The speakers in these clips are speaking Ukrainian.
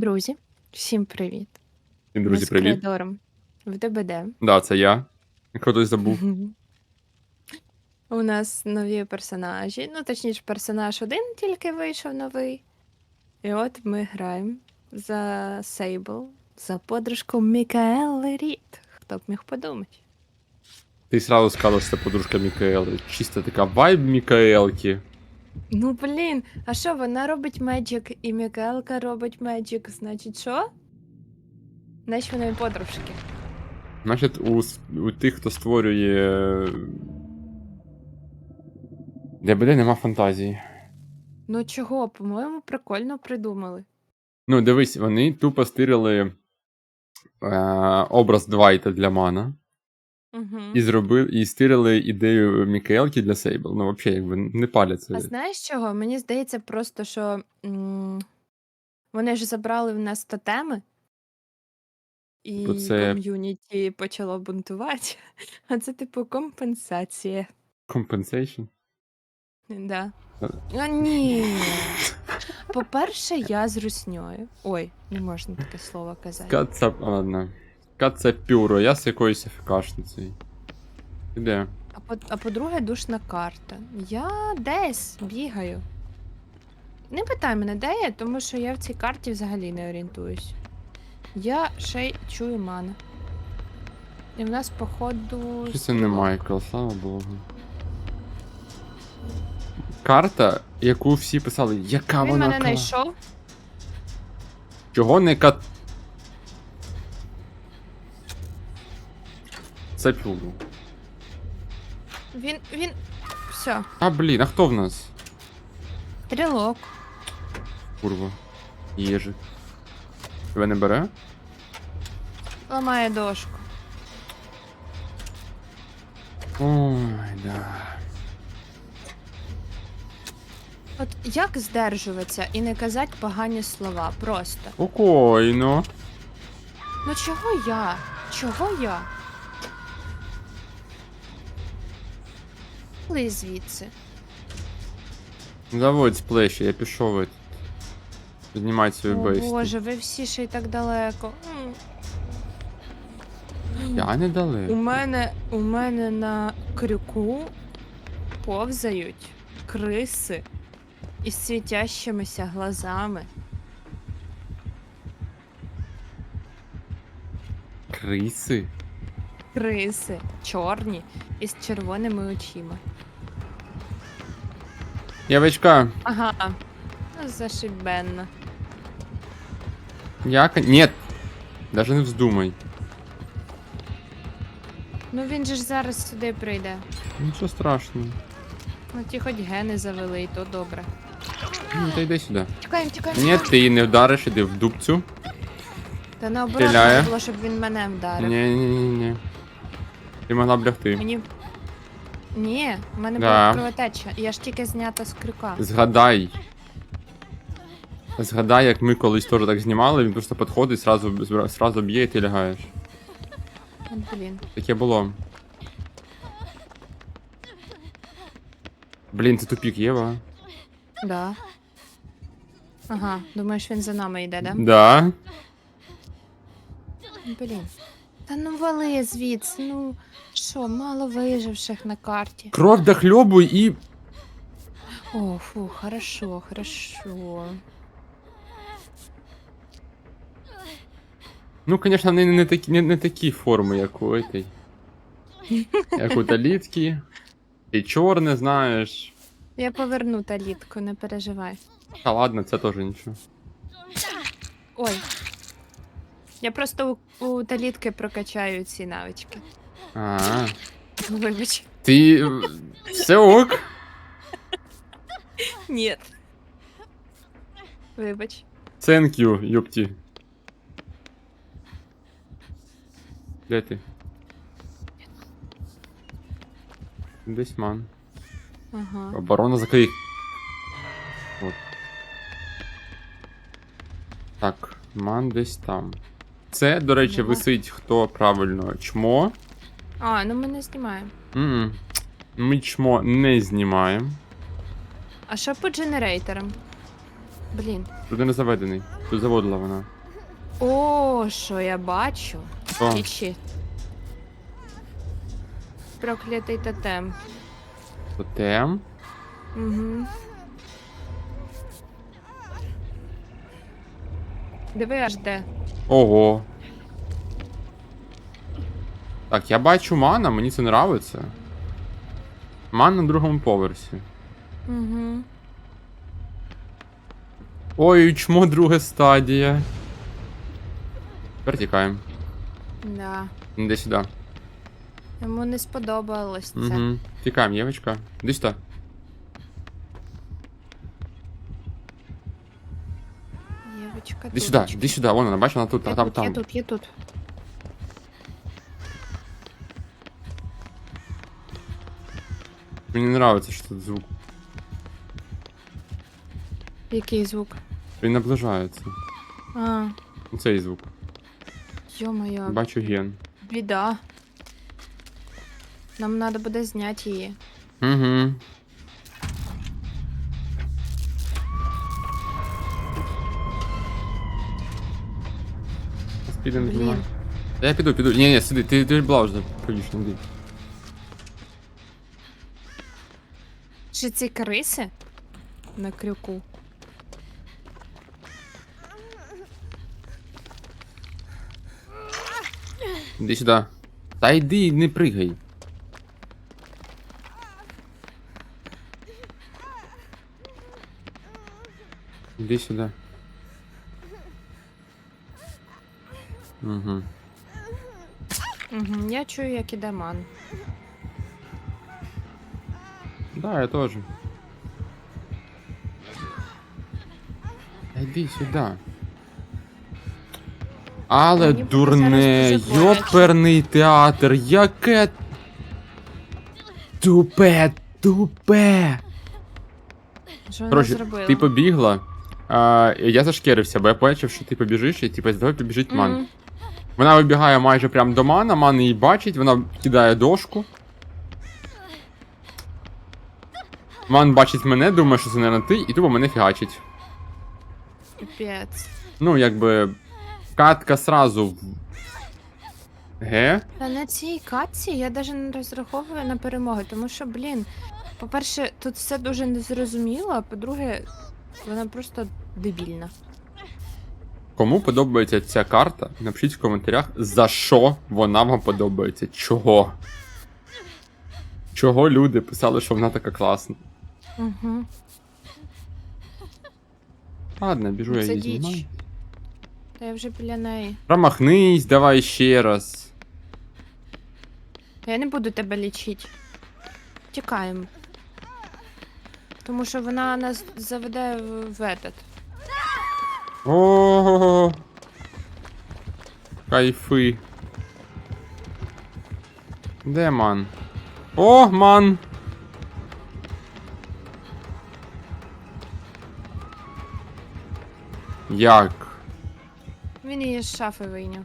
Друзі, всім привіт. Всім, Ми друзі, з привіт. коридором в ДБД. Да, це я. Хтось забув. У нас нові персонажі. Ну, точніше, персонаж один тільки вийшов новий. І от ми граємо за Сейбл, за подружку Мікаели Рід. Хто б міг подумати? Ти сразу сказала, що це подружка Мікаели. Чисто така вайб Мікаелки. Ну, блін, а що вона робить Меджик, і Мікаелка робить Меджик, значить що? Значить вони подружки. Значить, у, с- у тих, хто створює. ДБД нема фантазії. Ну чого, по-моєму, прикольно придумали. Ну, дивись, вони тупо стирили е, образ Двайта для Мана. Угу. І зробили, і стирили ідею Мікаелки для Сейбл. Ну, взагалі, якби не паляться. А знаєш чого? Мені здається просто, що м- вони ж забрали в нас тотеми, і це- ком'юніті почало бунтувати. А це типу компенсація. Compensation. Да. А, ні. По-перше, я з русньою. Ой, не можна таке слово казати. Каца, ладно. Каца пюро, я з якоюсь АФКшницею. Іде. А, по- а по-друге, душна карта. Я десь бігаю. Не питай мене, де я, тому що я в цій карті взагалі не орієнтуюсь. Я ще й чую мана. І в нас, походу. Це не Майкл, слава Богу. Карта, яку всі писали, яка Він вона мене кла- знайшов. Чого не кат. Це пюлу. Він. він. Все, А блін, а хто в нас? стрілок. Курва. Єжик. Тебе не бере? Ламає дошку. Ой, да. От як здержуватися і не казати погані слова? Просто. Спокійно. Ну чого я? Чого я? Пли звідси. Заводь сплеші, я пішов. этот. Піднімати свою О бейсті. боже, ви всі ще й так далеко. Я не У мене, у мене на крюку повзають криси із світящимися глазами. Криси. Криси чорні із червоними очима. Явочка, Ага. Ну, Зашибенно. я... кон- Нет. Даже не вздумай. Ну він же ж зараз сюди прийде. Нічого страшного. Ну ті хоч гени завели, і то добре. Ну, та йди сюди. Тікаємо, тікаємо. Ні, ти її не вдариш, іди в дубцю. Та наоборот, Стріляє. треба було, щоб він мене вдарив. Ні, ні, ні, ні. Ти могла б лягти. Мені. Ні, в мене Да. була кровотеча. Я ж тільки знята з крюка. Згадай. Згадай, як ми колись теж так знімали, він просто підходить, сразу, сразу б'є і ти лягаєш. Блін. Таке було. Блін, це тупік Єва. Да. Ага, думаєш, він за нами йде, да? Да. Блін. Та ну вали звідси, ну що, мало виживших на карті. Кров дохльобуй і. О, фу, хорошо, хорошо. Ну, звісно, вони не такі, не, не такі форми, як у этой. Як у Талітки. І чорне, знаєш. Я поверну талітку, не переживай. Та ладно, це теж нічого. Ой. Я просто у, у талітки прокачаю ці навички. А, Вибач. ти. е, Все ок. Ні. Вибач. Thank you, ёпті. Де ти? Десь ман. Ага. Оборона закрий. От. Так, ман десь там. Це, до речі, Нема. висить хто правильно чмо. А, ну ми не знімаємо. М-м. Ми чмо не знімаємо. А що по дженерейторам? Блін. Туди не заведений. Тут заводила вона. О, що я бачу. О, Ічі. Проклятий тотем. тотем. Угу. Диви аж де. Ого. Так, я бачу мана, мені це нравиться. Ман на другому поверсі. Угу. Ой, чмо друга стадія. Тепер тікаємо. Да. Іди сюди. Йому не сподобалось це. Угу. Тікаємо, Євочка. Іди сюди. Євочка Іди сюди, іди сюди, вон вона, бачиш, вона тут, Я а там, тут, я там. тут, я тут. Мені не нравиться, що тут звук. Який звук? Він наближається. А, Цей звук. йо-моє, Бачу ген. біда. Нам треба буде зняти її. Угу. Підемо Блін. знімати. Та я піду, піду. Ні, ні, сиди, ти, ти була вже повіш, не йди. Чи ці криси на крюку? Іди сюди. Та йди, не пригай. Іди сюди. Угу. Угу, я чую, як іде ман. Да, я тоже. Іди сюди. Але Мені дурне, зараз дуже боляче. йоперний театр, яке. Тупе, тупе. Що Коротше, зробила? ти побігла. А, я зашкірився, бо я побачив, що ти побіжиш, і типу, давай побіжить ман. Мгм. Вона вибігає майже прямо до мана, ман її бачить, вона кидає дошку. Ман бачить мене, думає, що це не ти, і тупо мене фігачить. Піпець. Ну, якби. Катка сразу. Ге? Та на цій катці я навіть не розраховую на перемогу, тому що, блін, по-перше, тут все дуже незрозуміло, а по-друге, вона просто дебільна. Кому подобається ця карта? Напишіть в коментарях, за що вона вам подобається. Чого? Чого люди писали, що вона така класна? Угу. Ладно, біжу я Це її діч. знімаю. Та я вже біля неї. Промахнись, давай ще раз. Та я не буду тебе лічити. Тікаємо. Тому що вона нас заведе в, в этот. О. Кайфи. Де ман? О, ман! Як? Він її з шафи вийняв.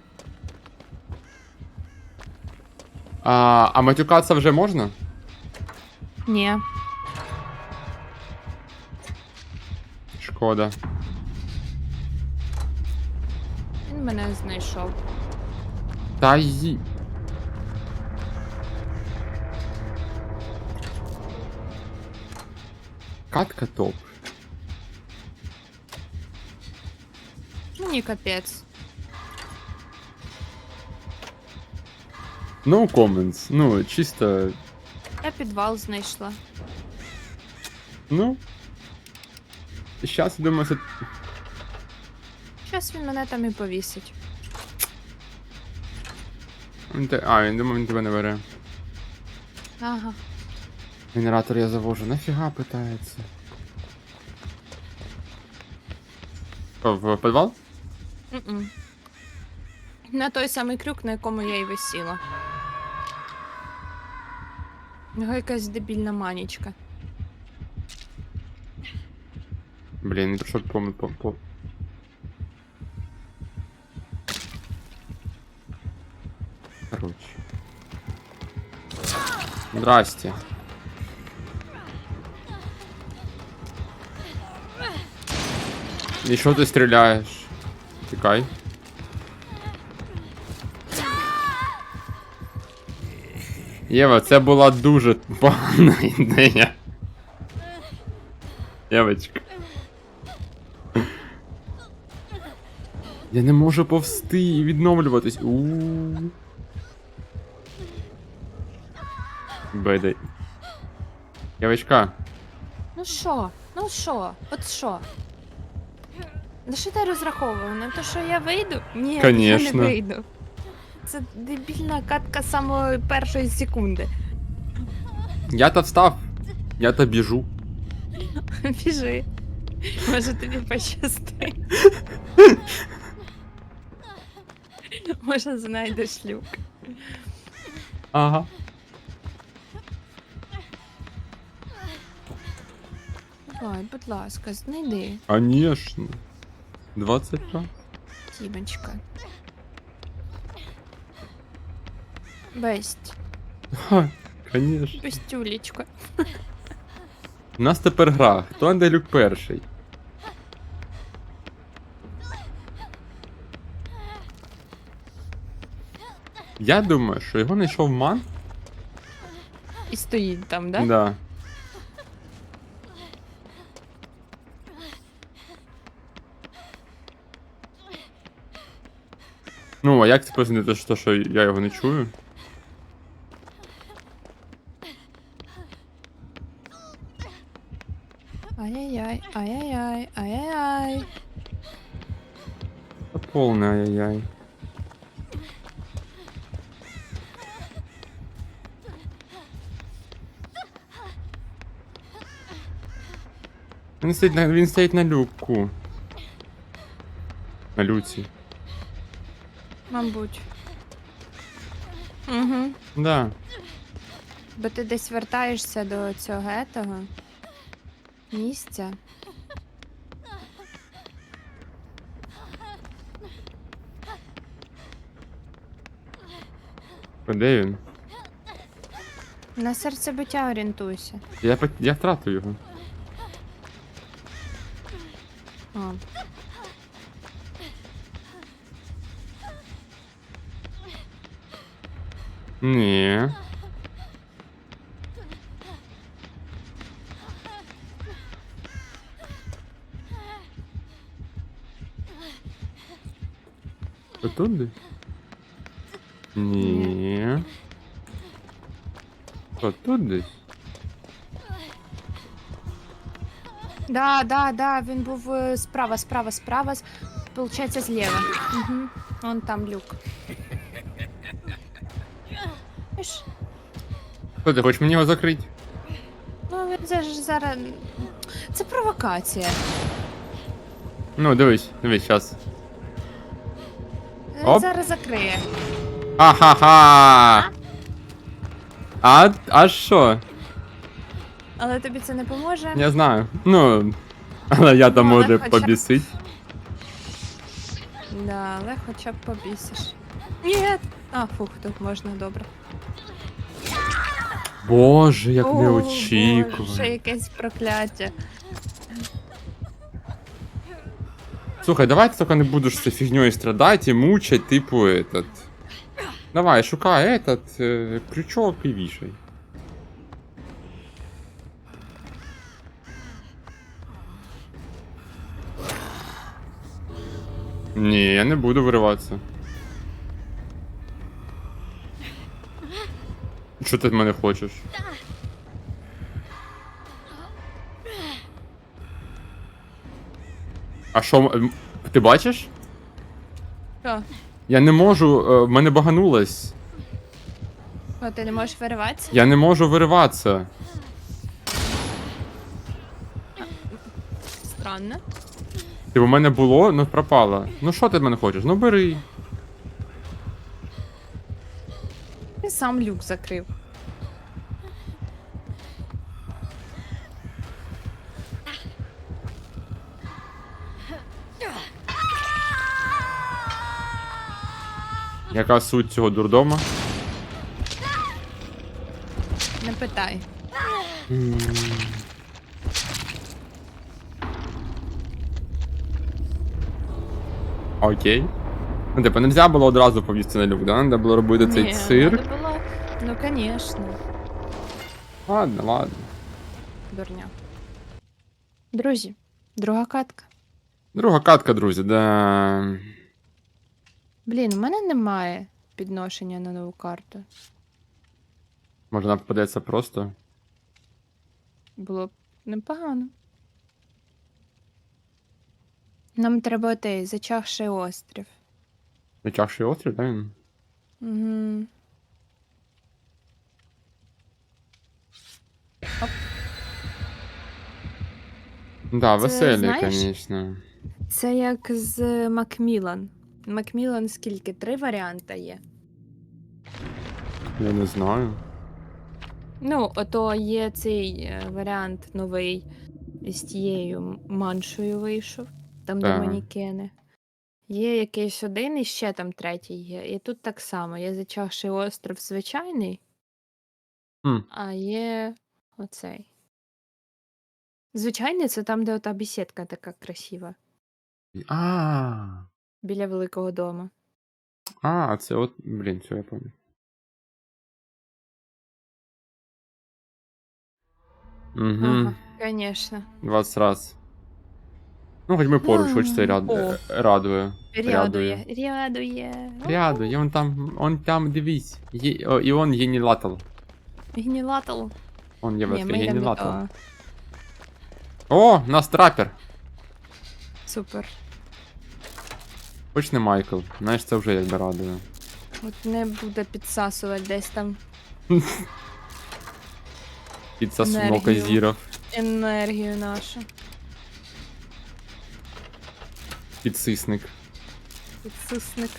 А, а матюкатися вже можна? Ні. Шкода. Мене знайшов. Та й. Катка топ. Мені капець. No comments. Ну, чисто. Я підвал знайшла. Ну. Сейчас, думаю, це. Зараз він мене там і повісить. він те- А, він думав, він тебе не бере. Ага. Генератор я завожу. Нафіга питається. Що, в підвал? М-м. На той самий крюк, на якому я і висіла. Його якась дебільна манічка. Блін, не прийшов по, по, по. Здрасте. І що ти стріляєш? Тікай. Єва, це була дуже погана ідея. Євочка. Я не можу повсти і відновлюватись. Бедай. Євочка, Ну що? Ну що? От що? На що ти розраховував? На те, що я вийду? Ні, я Конечно. не вийду. Це дебільна катка з самої першої секунди. я то встав. Я то біжу. Біжи. Може тобі пощастить. Може знайдеш люк. Ага. Ой, будь ласка, знайди, Конечно. 22. Тімочка. Бесть. Ха, конечно. Бестюлечка. У нас тепер гра. Хто де люк перший? Я думаю, що його знайшов ман. І стоїть там, да? Да. Ну, а як це пояснити, що, що я його не чую? Ай-яй-яй, ай-яй-яй, ай-яй-яй. Та повне ай-яй-яй. Він стоїть на, він стоїть на люку. На люці. Мабуть. Угу. Да. Бо ти десь вертаєшся до цього етого місця. Де він? На серцебиття орієнтуйся. Я, пот- я втратив його. О. Ні. Отут десь? Ні. Отут десь? Да, да, да, він був е, справа, справа, справа, с- получається зліва. Угу. Вон там люк. Що ти хочеш мені його закрити? Ну, він це ж зараз. Це провокація. Ну, дивись, дивись, щас. Він Оп. зараз закриє. Ха-ха-ха! А, а що? Але тобі це не поможе. Я знаю. Ну, але я там Ну, але може хоча б- побісить. Да, але хоча б побісиш. Ні. А, фух, тут можна добре. Боже, як О, Боже, неочікувано. якесь прокляття. Слухай, давай ти тільки не будеш цією фігньою страдати і мучать, типу, этот. Давай, шукай этот е, крючок і вішай. Ні, я не буду вириватися. Що ти від мене хочеш? А що, м- ти бачиш? Що? Я не можу, е, в мене баганулось. О, ти не можеш вириватися? Я не можу вириватися. Странно. Ти у мене було, ну пропало. Ну що ти від мене хочеш? Ну бери. Ти сам люк закрив. Яка суть цього дурдома? Не питай. Окей. Ну, типу, не можна було одразу повісти на люк, да? Треба було робити цей цирк. Ну, звісно, Ладно, ладно. дурня. Друзі, друга катка. Друга катка, друзі, да. Блін, у мене немає підношення на нову карту. Може нам попадеться просто. Було б непогано. Нам треба отей, зачахший острів. Витягший острів, да? він? Угу. Да, Це, веселі, знаєш? звісно. Це як з Макмілан. Макмілан скільки? Три варіанти є. Я не знаю. Ну, ото є цей е, варіант новий з тією маншою вийшов, там де Так. манікени. Є якийсь один і ще там третій є. І тут так само. Є зачахший остров звичайний, Хм. а є оцей. Звичайний це там, де ота бесідка така красива, А, біля великого дому. а, це от, блін, все, я пам'ятаю. Угу. Ага, звісно. 20 раз. Ну, хоч ми поруч, хоч це ряд... О. радує. Рядує. Рядує. Рядує, он там, он там, дивись. Є, о, і он генілатал. Гнілатал. Он є Ні, веский ми йдемо до. О, нас трапер. Супер. Хоч не Майкл. Знаєш, це вже якби радує. От не буде підсасувати десь там Під сосунок Енергію. енергію нашу. Підсисник. Підсисник.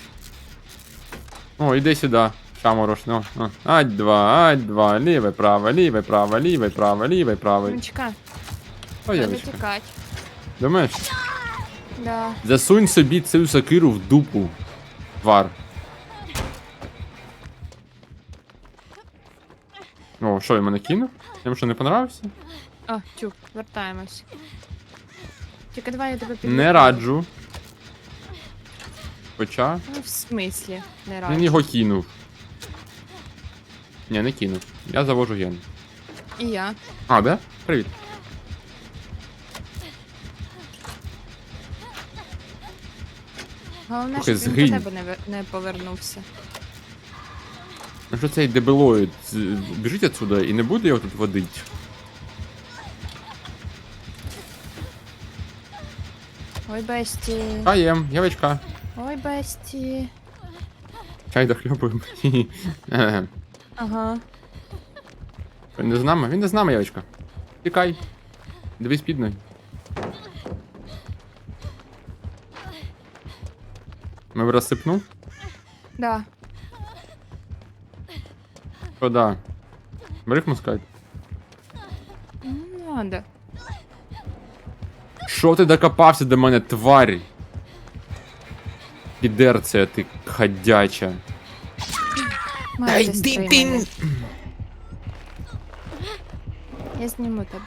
О, іди сюди. Шаморош, ну. ну. Ать два, ать два, ліве, право, ліве, право, ліве, право, ліве, право. Ой, треба явочка. тікати. Думаєш? Да. Засунь собі цю сокиру в дупу. Твар. О, що, він мене кинув? Тим, що не понравився? А, тюк, вертаємось. Тільки давай я тебе підлікую. Не раджу. Хоча. Ну, в смислі, не Він його кинув. Ні, не кинув. Я завожу ген. І я. А, де? Привіт. Головне, Трохи щоб він до тебе не, не повернувся. Ну що цей дебилоїд з- біжить отсюда і не буде його тут водить. Ой, бесті. Каєм, явочка. Ой, бесті. Чай дохльопуємо. Хі-хі. Е, Ага. Він не з нами? Він не з нами, явочка. Тікай. Дивись під ноги. Ми в розсипну? Да. Що да? Бери мускать. Не надо. Що ти докопався до мене, тварь? Підерція ти ходяча. Майже стриманий. Я зніму тебе.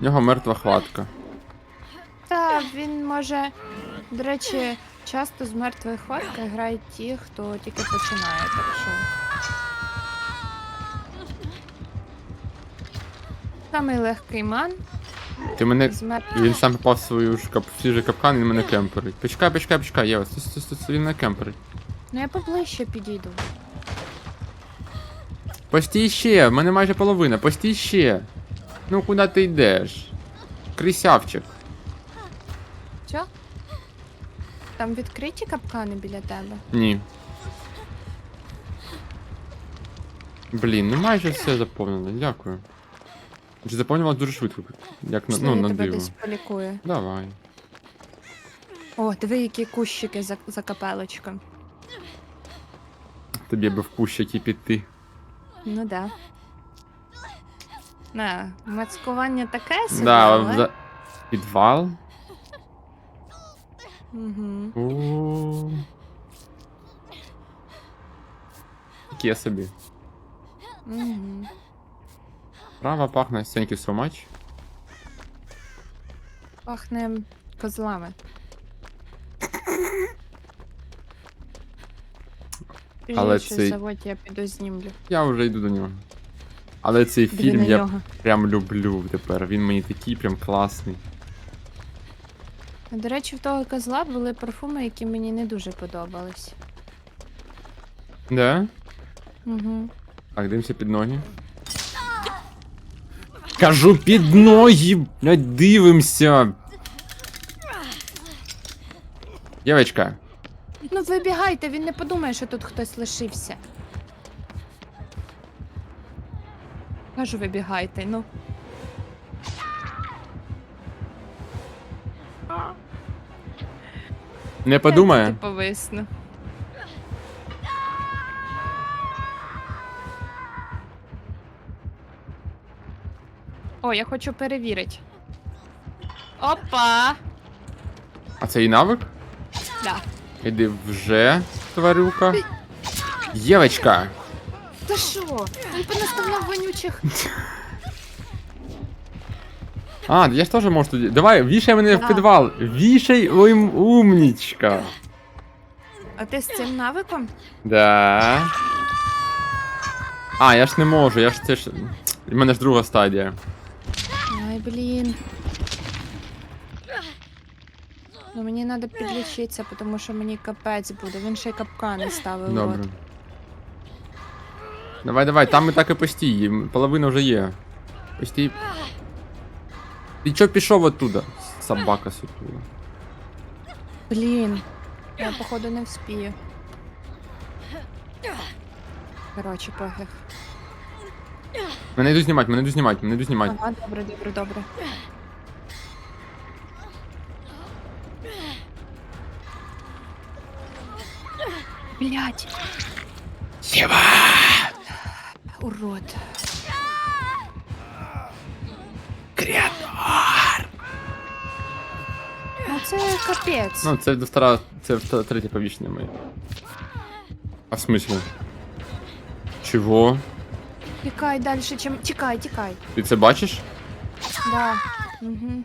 В нього мертва хватка. Та він може. До речі, часто з мертвої хватки грають ті, хто тільки починає, так що. Самий легкий ман Ти мене. з І він сам попав в свою ж кап... в свій же капкан, він мене кемперить. Почекай, почекай, почекай, стой, стой, він мене кемперить. Ну я поближче підійду. Постій ще, в мене майже половина, постій ще. Ну куди ти йдеш? Крисявчик. Що? Там відкриті капкани біля тебе. Ні. Блін, ну майже все заповнено, дякую. Чи заповнювалось дуже швидко, як на, ну, на тебе диво. десь полікую. Давай. О, диви, які кущики за, за капелочком. Тобі би в кущики піти. Ну да. На, мацкування таке собі, Да, але... Підвал? Угу. О. Таке собі. Угу. Права пахне thank you so much. Пахне козлами. Але щось цей- заводь, я піду знімлю. Я вже йду до нього. Але цей Диви фільм на я нього. прям люблю тепер. Він мені такий прям класний. До речі, в того козла були парфуми, які мені не дуже подобались. Да? Угу. Так, дивимося під ноги. Кажу під ноги, блядь, дивимося. Дівчатка, Ну вибігайте, він не подумає, що тут хтось лишився. Кажу, вибігайте, ну. не подумає. Я тут повисну. О, я хочу перевірити. Опа! А це і навик? Да. Іди вже, тварюка. Євочка. Та що? Він понаставляв вонючих. А, я ж теж можу тоді. Давай, вішай мене в підвал. Вішай, ой, м- умнічка. А ти з цим навиком? Да. А, я ж не можу, я ж це ж. У мене ж друга стадія. Ай, блін. Ну мені треба підлічитися, тому що мені капець буде. Він ще й капкани ставив. Добре. От. Давай, давай, там ми так і постій, половина вже є. Постій. Ти чо пішов оттуда? Собака сутула. Блін. Я походу не вспію. Коротше, пофіг. Мене йду знімати, мене йду знімати, мене йду знімати. Ага, добре, добре, добре. Блять. Єва! Урод. Креатор! Ну це капець. Ну, це стара, це вта- третє повішення моє. А в смислі? Чого? Тікай далі, чим. Тікай, тікай. Ти це бачиш? Да. Угу.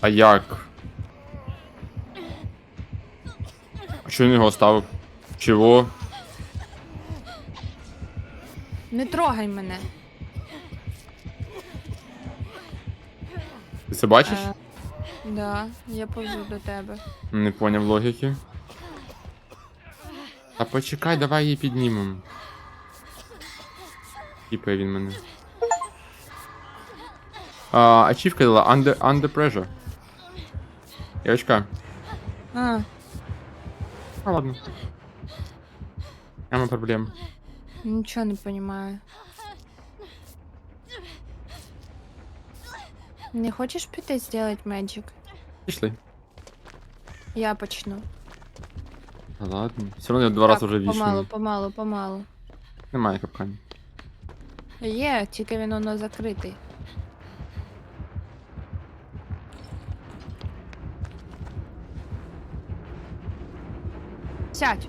А як? А чого він його оставив? Чого? Не трогай мене. Ти це бачиш? Е, да, я повзу до тебе. Не поняв логіки. Та почекай, давай її піднімемо. Тіпає він мене. А, ачівка дала under, under pressure. Девочка. А, А ладно. Нема проблем. нічого не розумію. Не хочеш піти зробити меджик? Пішли. Я почну. Та ладно. Все одно я два рази вже Помалу, вішаю. помалу, помалу. Немає капканів. Є, тільки він воно закритий. Сядь.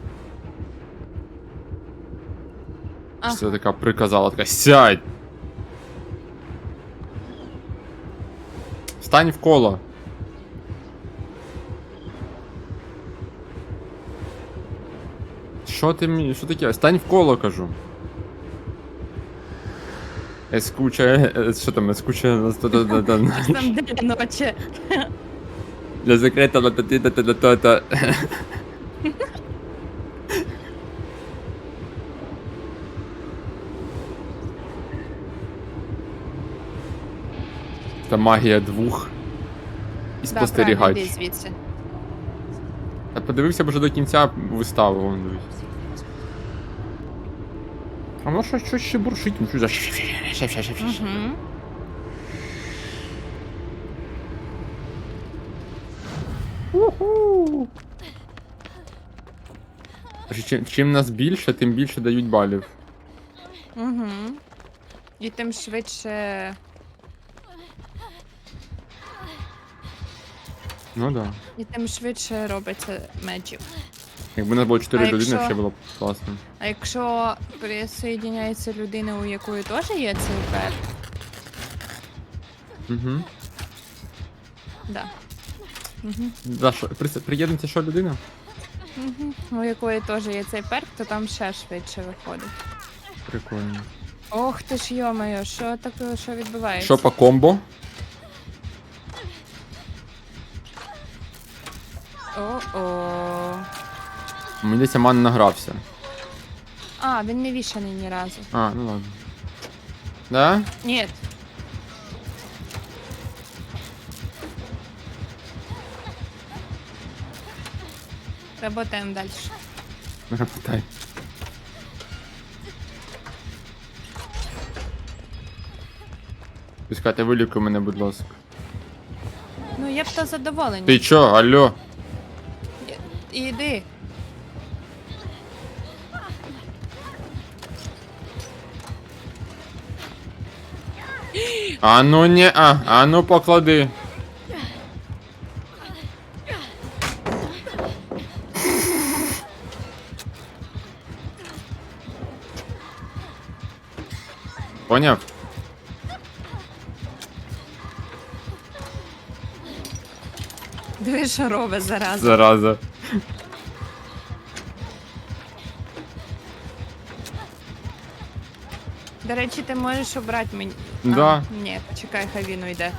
Ага. Це така приказала, така сядь. Стань в коло. Що ти мені. Що таке? Стань в коло, кажу. Ескуча. Що там, ескуча. Там де ночі. Для закрита та ти та та та та Це магія двох. І Да, спостерігач. звідси. Я подивився б вже до кінця вистави, вон дивись. А воно щось, щось ще буршить, ну що за Угу. Чим, чим нас більше, тим більше дають балів. Угу. І тим швидше. Ну да. І тим швидше робиться меджик. Якби нас було 4 А людини, якщо- ще було б класно. А якщо присоєдняється людина, у якої теж є цей перк, Угу. да. Угу. Да, що, при, приєднується що людина? Угу. У якої теж є цей перк, то там ще швидше виходить. Прикольно. Ох ти ж йомайо, що таке, що відбувається? Що по комбо? Мені здається, ман награвся. А, він не вішаний ні разу. А, ну ладно. Да? Ні. Работаємо далі. Не питай. Пускайте, вилікуй мене, будь ласка. Ну, я б то задоволення. Ти чо, алло? А ну не, а, а ну поклади. Поняв? Диви, що робить зараз. Зараза. До речі, ти можеш обрати мені. Да. А, ні, чекай, хай він уйде.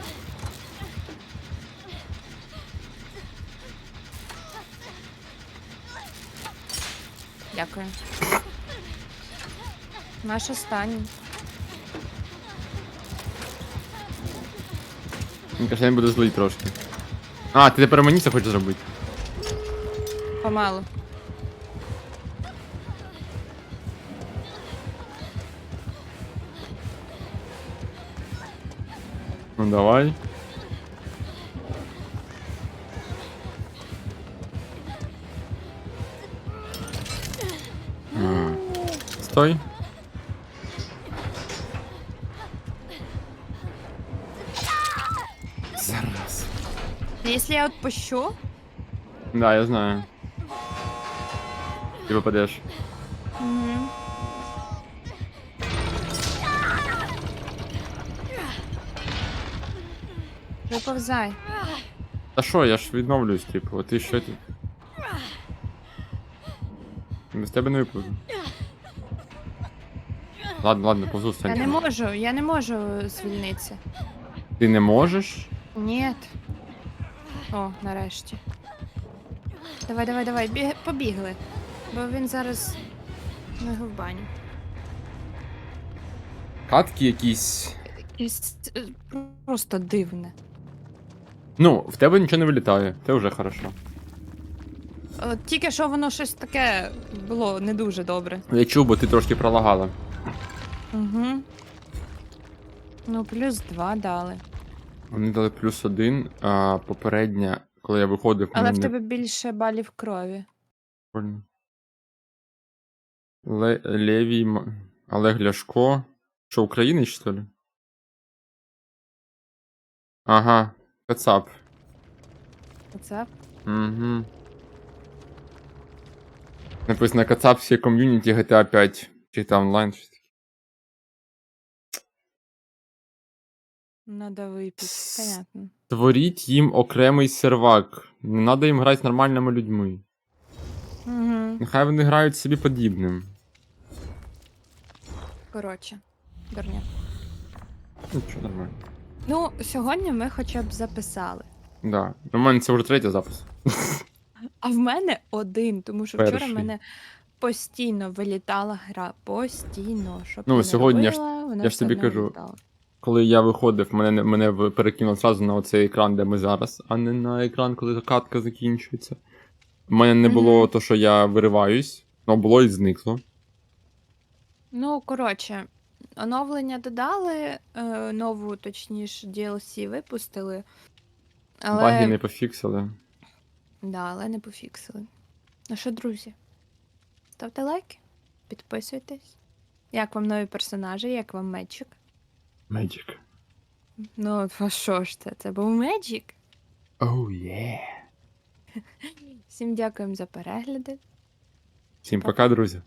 Дякую. Наш останній. Мені кажется, він буде злий трошки. А, ти тепер мені це хочеш зробити? Помалу. Давай. М. Стой. Зараз. Якщо я відпущу, Да, я знаю. Ти попадеш. угу. Виповзай. Та що, я ж відновлюсь, типу, а ти що ти? Без тебе не випаду. Ладно, ладно, повзу Я стань. не можу, я не можу звільнитися. Ти не можеш? Ні. О, нарешті. Давай, давай, давай, біг... побігли. Бо він зараз на в баню. Катки якісь. Якесь, е, Просто дивне. Ну, в тебе нічого не вилітає, це вже хорошо. От тільки що воно щось таке було не дуже добре. Я чув, бо ти трошки пролагала. Угу. Ну, плюс два дали. Вони дали плюс один, а попередня, коли я виходив, Але в не тебе більше балів крові. прикольно. Ле... Левій М- Олег Ляшко. Що, українець, що ли? Ага, Кацап. Оце. Угу. Написано Кацапське ком'юніті GTA 5. Чи там онлайн щось. таке. Надо випити. Понятно. Створіть їм окремий сервак. Не треба їм грати з нормальними людьми. Угу. Нехай вони грають собі подібним. Коротше, дурня. Ну, що нормально. Ну, сьогодні ми хоча б записали. Да. У мене це вже третій запис. А в мене один, тому що вчора Перший. в мене постійно вилітала гра. Постійно. Щоб Ну, я не сьогодні я ж- робила, вона я ж все тобі одно кажу. вилітала. Коли я виходив, мене, мене в- перекинуло зразу на оцей екран, де ми зараз, а не на екран, коли катка закінчується. У мене не було Мгм. то, що я вириваюсь, але було і зникло. Ну, коротше, оновлення додали, е, нову, точніше, DLC випустили. Але... Баги не пофіксили. Да, але не пофіксили. Ну що, друзі, ставте лайки, підписуйтесь. Як вам нові персонажі, як вам Меджик? Magic. Ну, а що ж це? Це був Меджик. Oh yeah. Всім дякуємо за перегляди. Всім пока, друзі.